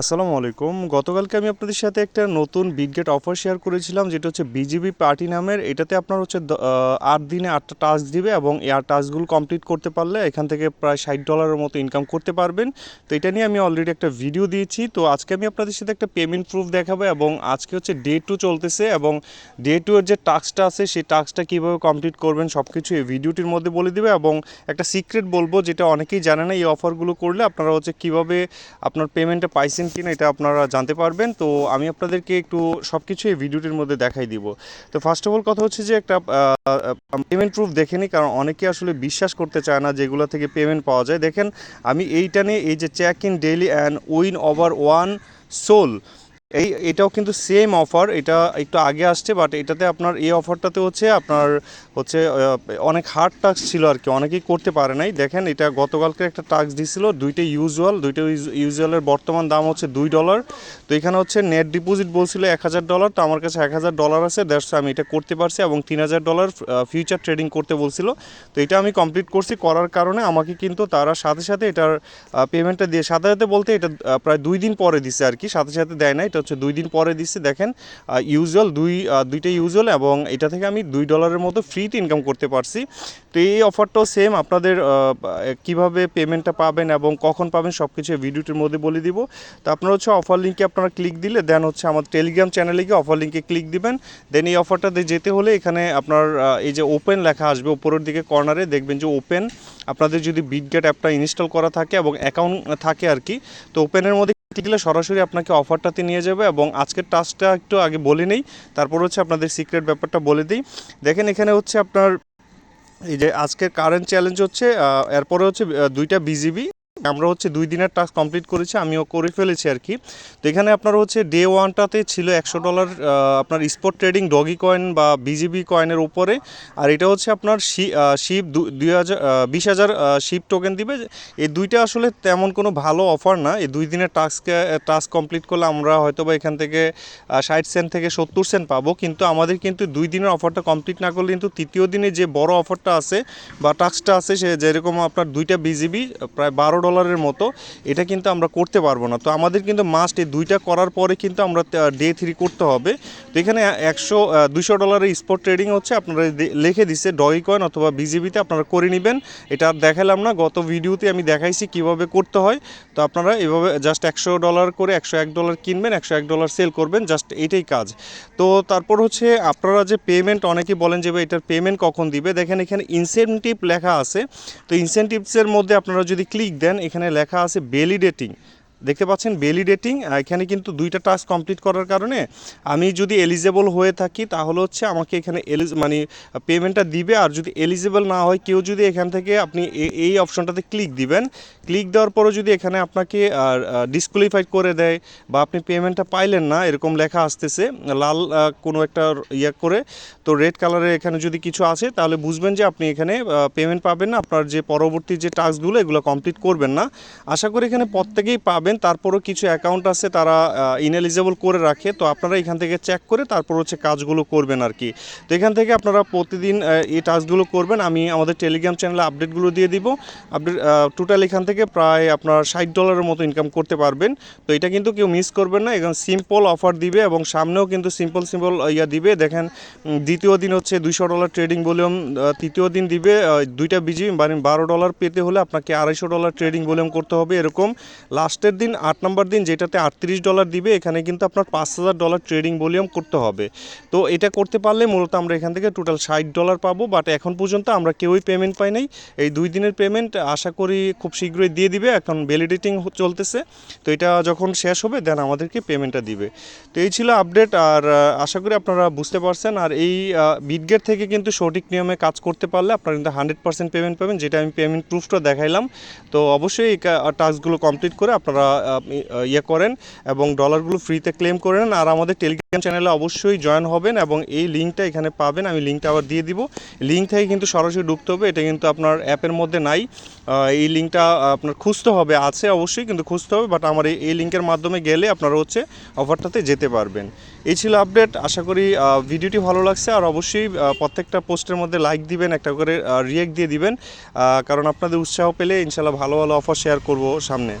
আসসালামু আলাইকুম। গতকালকে আমি আপনাদের সাথে একটা নতুন বিটগেট অফার শেয়ার করেছিলাম, যেটা হচ্ছে বিজিবি পার্টি নামের। এটাতে আপনার হচ্ছে আট দিনে আটটা টাস্ক দিবে এবং এই আট টাস্কগুলো কমপ্লিট করতে পারলে এখান থেকে প্রায় ষাট ডলারের মতো ইনকাম করতে পারবেন। তো এটা নিয়ে আমি অলরেডি একটা ভিডিও দিয়েছি। তো আজকে আমি আপনাদের সাথে একটা পেমেন্ট প্রুফ দেখাবো এবং আজকে হচ্ছে ডে টু চলতেছে এবং ডে টু এর যে টাস্কটা আছে, সেই টাস্কটা কীভাবে কমপ্লিট করবেন সব কিছু এই ভিডিওটির মধ্যে বলে দেবে এবং একটা সিক্রেট বলব, যেটা অনেকেই জানে না, এই অফারগুলো করলে আপনারা হচ্ছে কীভাবে আপনার পেমেন্টটা পাইছেন কিনা এটা আপনারা জানতে পারবেন। তো আমি আপনাদেরকে একটু সব কিছু এই ভিডিওটির মধ্যে দেখাই দিব। তো ফার্স্ট অফ অল কথা হচ্ছে যে একটা পেমেন্ট প্রুফ দেখে নিই কারণ অনেকে আসলে বিশ্বাস করতে চায় না যেগুলো থেকে পেমেন্ট পাওয়া যায়। দেখেন, আমি এইটা নিয়ে এই যে check in daily and win over one sol এই, এটাও কিন্তু সেম অফার এটা একটু আগে আসছে বাট এটাতে আপনার এই অফারটাতে হচ্ছে আপনার হচ্ছে অনেক হার্ড টাস্ক ছিল আর কি, অনেকেই করতে পারে নাই। দেখেন, এটা গতকালকে একটা টাস্ক দিছিল, দুইটা ইউজুয়াল দুইটা ইউজুয়ালের বর্তমান দাম হচ্ছে দুই ডলার তো এখানে হচ্ছে নেট ডিপোজিট বলছিল এক হাজার ডলার তো আমার কাছে এক হাজার ডলার আছে দ্যাটস আমি এটা করতে পারছি এবং তিন হাজার ডলার ফিউচার ট্রেডিং করতে বলছিল। তো এটা আমি কমপ্লিট করছি, করার কারণে আমাকে কিন্তু তারা সাথে সাথে এটার পেমেন্টটা দিয়ে, সাথে সাথে বলতে এটা প্রায় দুই দিন পরে দিছে আর কি, সাথে সাথে দেয় না এটা হচ্ছে দুই দিন পরে দিচ্ছি। দেখেন ইউজুয়াল দুই দুইটা ইউজুয়াল এবং এটা থেকে আমি দুই ডলারের মতো ফ্রিতে ইনকাম করতে পারছি। তো এই অফারটাও সেম আপনাদের কীভাবে পেমেন্টটা পাবেন এবং কখন পাবেন সব কিছু ভিডিওটির মধ্যে বলে দিব। তো আপনারা হচ্ছে অফার লিঙ্কে আপনারা ক্লিক দিলে দেন হচ্ছে আমার টেলিগ্রাম চ্যানেলে গিয়ে অফার লিঙ্কে ক্লিক দিবেন। দেন এই অফারটাতে যেতে হলে এখানে আপনার এই যে ওপেন লেখা আসবে উপরের দিকে কর্নারে দেখবেন যে ওপেন আপনাদের যদি বিটগেট অ্যাপটা ইনস্টল করা থাকে এবং অ্যাকাউন্ট থাকে আর কি, তো ওপেনের মধ্যে দিলে সরাসরি আপনাকে অফারটাতে নিয়ে যাবে এবং আজকের টাস্কটা একটু আগে বলে নেই, তারপর হচ্ছে আপনাদের সিক্রেট ব্যাপারটা বলে দিই। দেখেন এখানে হচ্ছে আপনার এই যে আজকের কারেন্ট চ্যালেঞ্জ হচ্ছে এরপরে হচ্ছে দুইটা বিজিবি আমরা হচ্ছে দুই দিনের টাস্ক কমপ্লিট করেছি, আমিও করে ফেলেছি আর কি। তো এখানে আপনার হচ্ছে ডে ওয়ানটাতে ছিল একশো ডলার আপনার স্পট ট্রেডিং ডগি কয়েন বা বিজিবি কয়েনের উপরে। আর এটা হচ্ছে আপনার শিপ দুই হাজার বিশ হাজার শিপ টোকেন দিবে। এই দুইটা আসলে তেমন কোনো ভালো অফার না। এই দুই দিনের টাস্ককে টাস্ক কমপ্লিট করলে আমরা হয়তো বা এখান থেকে ষাট সেন্ট থেকে সত্তর সেন্ট পাবো। কিন্তু আমাদের কিন্তু দুই দিনের অফারটা কমপ্লিট না করলে কিন্তু তৃতীয় দিনে যে বড় অফারটা আছে বা টাস্কটা আছে, সে যেরকম আপনার দুইটা বিজিবি প্রায় বারো ডলারের মতো, এটা কিন্তু আমরা করতে পারব না। তো আমাদের কিন্তু মাস্ট এই দুইটা করার পরে কিন্তু আমরা ডে থ্রি করতে হবে। তো এখানে একশো দুশো ডলারের স্পট ট্রেডিং হচ্ছে, আপনারা লিখে দিচ্ছে ডগি কয়েন অথবা বিজিবিতে আপনারা করে নেবেন। এটা আর দেখালাম না, গত ভিডিওতে আমি দেখাইছি কীভাবে করতে হয়। তো আপনারা এভাবে জাস্ট একশো ডলার করে একশো এক ডলার কিনবেন, একশো এক ডলার সেল করবেন জাস্ট এইটাই কাজ। তো তারপর হচ্ছে আপনারা যে পেমেন্ট অনেকেই বলেন যে এটার পেমেন্ট কখন দিবে? দেখেন এখানে ইনসেনটিভ লেখা আছে। তো ইনসেনটিভসের মধ্যে আপনারা যদি ক্লিক দেন এখানে লেখা আছে ভ্যালিডেটিং দেখতে পাচ্ছেন ভ্যালিডেটিং এখানে কিন্তু দুইটা টাস্ক কমপ্লিট করার কারণে আমি যদি এলিজেবল হয়ে থাকি, তাহলে হচ্ছে আমাকে এখানে এলিজ মানে পেমেন্টটা দিবে। আর যদি এলিজেবল না হয়, কেউ যদি এখান থেকে আপনি এই অপশনটাতে ক্লিক দিবেন ক্লিক দেওয়ার পরও যদি এখানে আপনাকে ডিসকোয়ালিফাই করে দেয় বা আপনি পেমেন্টটা পাইলেন না, এরকম লেখা আসতেছে, লাল কোনো একটা ইয়ে করে, তো রেড কালারের এখানে যদি কিছু আছে, তাহলে বুঝবেন যে আপনি এখানে পেমেন্ট পাবেন না। আপনার যে পরবর্তী যে টাস্কগুলো এগুলো কমপ্লিট করবেন না। আশা করি এখানে প্রত্যেকেই পাবেন। তারপরও কিছু অ্যাকাউন্ট আছে তারা ইনএলিজেবল করে রাখে। তো আপনারা এখান থেকে চেক করে তারপর হচ্ছে কাজগুলো করবেন আর কি। তো এখান থেকে আপনারা প্রতিদিন এই টাস্কগুলো করবেন। আমি আমাদের টেলিগ্রাম চ্যানেলে আপডেটগুলো দিয়ে দিব। আপডেট টোটাল এখান থেকে প্রায় আপনার ষাট ডলারের মতো ইনকাম করতে পারবেন। তো এটা কিন্তু কেউ মিস করবেন না। এখন সিম্পল অফার দিবে এবং সামনেও কিন্তু সিম্পল সিম্পল ইয়া দিবে। দেখেন দ্বিতীয় দিন হচ্ছে দুইশো ডলার ট্রেডিং ভলিউম তৃতীয় দিন দিবে দুইটা বিজি মানে বারো ডলার পেতে হলে আপনাকে আড়াইশো ডলার ট্রেডিং ভলিউম করতে হবে এরকম। লাস্টের দিন, আট নম্বর দিন যেটাতে আটত্রিশ ডলার দিবে, এখানে কিন্তু আপনার পাঁচ হাজার ডলার ট্রেডিং ভলিউম করতে হবে। তো এটা করতে পারলে মূলত আমরা এখান থেকে টোটাল ষাট ডলার পাবো বাট এখন পর্যন্ত আমরা কেউই পেমেন্ট পাই নাই। এই দুই দিনের পেমেন্ট আশা করি খুব শীঘ্রই দিয়ে দিবে, এখন ভ্যালিডেটিং চলতেছে। তো এটা যখন শেষ হবে দেন আমাদেরকে পেমেন্টটা দিবে। তো এই ছিল আপডেট আর আশা করি আপনারা বুঝতে পারছেন। আর এই বিটগেট থেকে কিন্তু সঠিক নিয়মে কাজ করতে পারলে আপনারা কিন্তু হান্ড্রেড পার্সেন্ট পেমেন্ট পাবেন, যেটা আমি পেমেন্ট প্রুফটা দেখাইলাম। তো অবশ্যই এই টাস্কগুলো কমপ্লিট করে আপনারা আহ, ইয়ে করেন এবং ডলারগুলো ফ্রিতে ক্লেম করে নেন আর আমাদের টেলিগ্রাম চ্যানেলে অবশ্যই জয়েন হবেন এবং এই লিঙ্কটা এখানে পাবেন। আমি লিঙ্কটা আবার দিয়ে দিব। লিঙ্ক থেকে কিন্তু সরাসরি ঢুকতে হবে। এটা কিন্তু আপনার অ্যাপের মধ্যে নাই। এই লিঙ্কটা আপনার খুঁজতে হবে আছে অবশ্যই কিন্তু খুঁজতে হবে। বাট আমার এই এই লিঙ্কের মাধ্যমে গেলে আপনারা হচ্ছে অফারটাতে যেতে পারবেন। এই ছিল আপডেট আশা করি ভিডিওটি ভালো লাগছে। আর অবশ্যই প্রত্যেকটা পোস্টের মধ্যে লাইক দিবেন একটা করে রিয়েক্ট দিয়ে দিবেন। কারণ আপনাদের উৎসাহ পেলে ইনশাল্লাহ ভালো ভালো অফার শেয়ার করব সামনে।